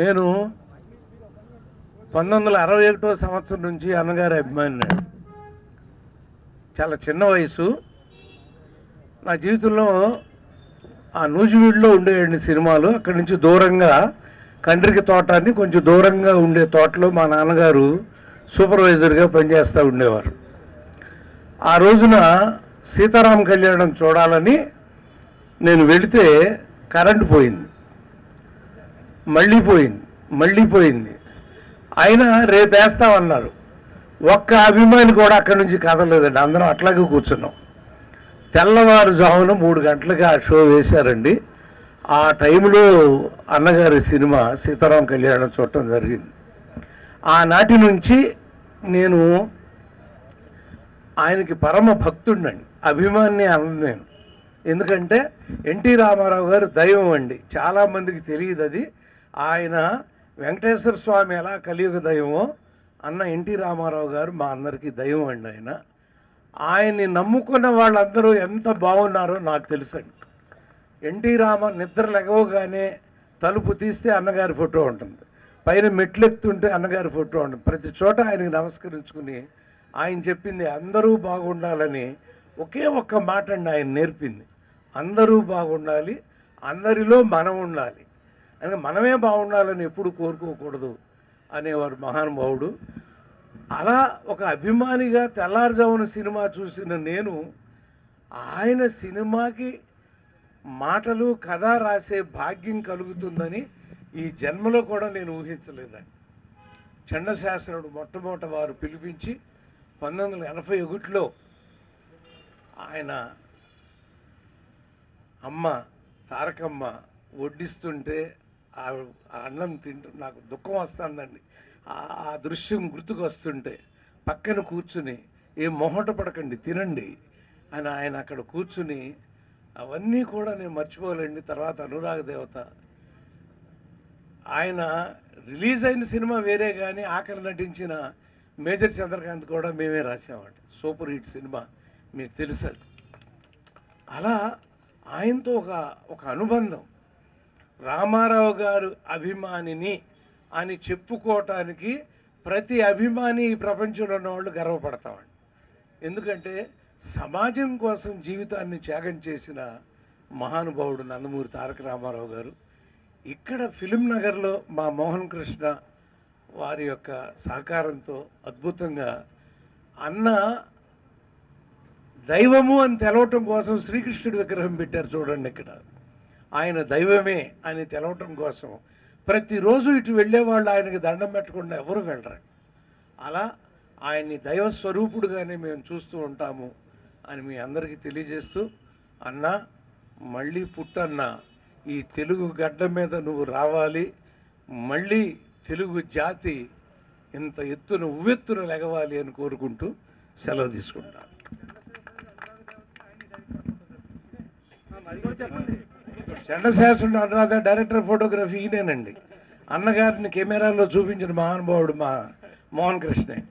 నేను పంతొమ్మిది వందల అరవై ఒకటో సంవత్సరం నుంచి అన్నగారి అభిమాని చాలా చిన్న వయసు. నా జీవితంలో ఆ నూజివీడులో ఉండేయండి సినిమాలు అక్కడి నుంచి దూరంగా కండ్రికి తోటాన్ని కొంచెం దూరంగా ఉండే తోటలో మా నాన్నగారు సూపర్వైజర్గా పనిచేస్తూ ఉండేవారు. ఆ రోజున సీతారాం కళ్యాణం చూడాలని నేను వెళితే కరెంటు పోయింది. మళ్ళీ పోయింది మళ్ళీ పోయింది. ఆయన రేపేస్తామన్నారు ఒక్క అభిమాని కూడా అక్కడి నుంచి కదలేదండి అందరం అట్లాగే కూర్చున్నాం. తెల్లవారుజామున మూడు గంటలకి ఆ షో వేశారండి. ఆ టైంలో అన్నగారి సినిమా సీతారాం కళ్యాణం చూడటం జరిగింది. ఆనాటి నుంచి నేను ఆయనకి పరమ భక్తుడినండి. అభిమాని అన్న నేను. ఎందుకంటే ఎన్టీ రామారావు గారు దైవం అండి. చాలామందికి తెలియదు అది. ఆయన వెంకటేశ్వర స్వామి ఎలా కలియుగ దైవమో అన్న ఎన్టీ రామారావు గారు మా అందరికీ దైవం అండి ఆయన. ఆయన్ని నమ్ముకున్న వాళ్ళందరూ ఎంత బాగున్నారో నాకు తెలుసండి. ఎన్టీ రామ నిద్ర లెగవగానే తలుపు తీస్తే అన్నగారి ఫోటో ఉంటుంది. పైన మెట్లెక్కుతుంటే అన్నగారి ఫోటో ఉంటుంది. ప్రతి చోట ఆయనకి నమస్కరించుకుని ఆయన చెప్పింది అందరూ బాగుండాలని ఒకే ఒక్క మాట అండి ఆయన నేర్పింది. అందరూ బాగుండాలి అందరిలో మనం ఉండాలి. అంటే మనమే బాగుండాలని ఎప్పుడు కోరుకోకూడదు అనేవారు మహానుభావుడు అలా ఒక అభిమానిగా తెల్లారుజామున సినిమా చూసిన నేను ఆయన సినిమాకి మాటలు కథ రాసే భాగ్యం కలుగుతుందని ఈ జన్మలో కూడా నేను ఊహించలేదండి. చండశాస్త్రుడు మొట్టమొదట వారు పిలిపించి పంతొమ్మిది వందల ఎనభై ఒకటిలో ఆయన అమ్మ తారకమ్మ వడ్డిస్తుంటే ఆ అన్నం తింటూ నాకు దుఃఖం వస్తుందండి. ఆ- ఆ దృశ్యం గుర్తుకు వస్తుంటే పక్కన కూర్చుని ఏ మొహట పడకండి తినండి అని ఆయన అక్కడ కూర్చుని అవన్నీ కూడా నేను మర్చిపోలేండి తర్వాత అనురాగ దేవత. ఆయన రిలీజ్ అయిన సినిమా వేరే కానీ ఆఖరి నటించిన మేజర్ చంద్రకాంత్ కూడా మేమే రాసామండి. సూపర్ హిట్ సినిమా మీకు తెలుసు అలా ఆయనతో ఒక ఒక అనుబంధం. రామారావు గారు అభిమానిని అని చెప్పుకోవటానికి ప్రతి అభిమాని ఈ ప్రపంచంలో ఉన్నవాళ్ళు గర్వపడతామండి. ఎందుకంటే సమాజం కోసం జీవితాన్ని త్యాగం చేసిన మహానుభావుడు నందమూరి తారక రామారావు గారు ఇక్కడ ఫిలిం నగర్లో మా మోహన్ కృష్ణ వారి యొక్క సహకారంతో అద్భుతంగా అన్న దైవము అని తెలవటం కోసం శ్రీకృష్ణుడి విగ్రహం పెట్టారు చూడండి ఇక్కడ. ఆయన దైవమే అని తెలవటం కోసం ప్రతిరోజు ఇటు వెళ్ళేవాళ్ళు ఆయనకి దండం పెట్టకుండా ఎవరు వెళ్ళరు. అలా ఆయన్ని దైవస్వరూపుడుగానే మేము చూస్తూ ఉంటాము అని మీ అందరికీ తెలియజేస్తూ అన్న మళ్ళీ పుట్టన్న ఈ తెలుగు గడ్డ మీద నువ్వు రావాలి మళ్ళీ తెలుగు జాతి ఇంత ఎత్తున ఉవ్వెత్తున లెగవాలి అని కోరుకుంటూ సెలవు తీసుకుంటాను. చండశాసనుడు అనురాధ డైరెక్టర్ ఫోటోగ్రఫీ ఈయనేనండి. అన్నగారిని కెమెరాలో చూపించిన మహానుభావుడు మా మోహన్ కృష్ణే.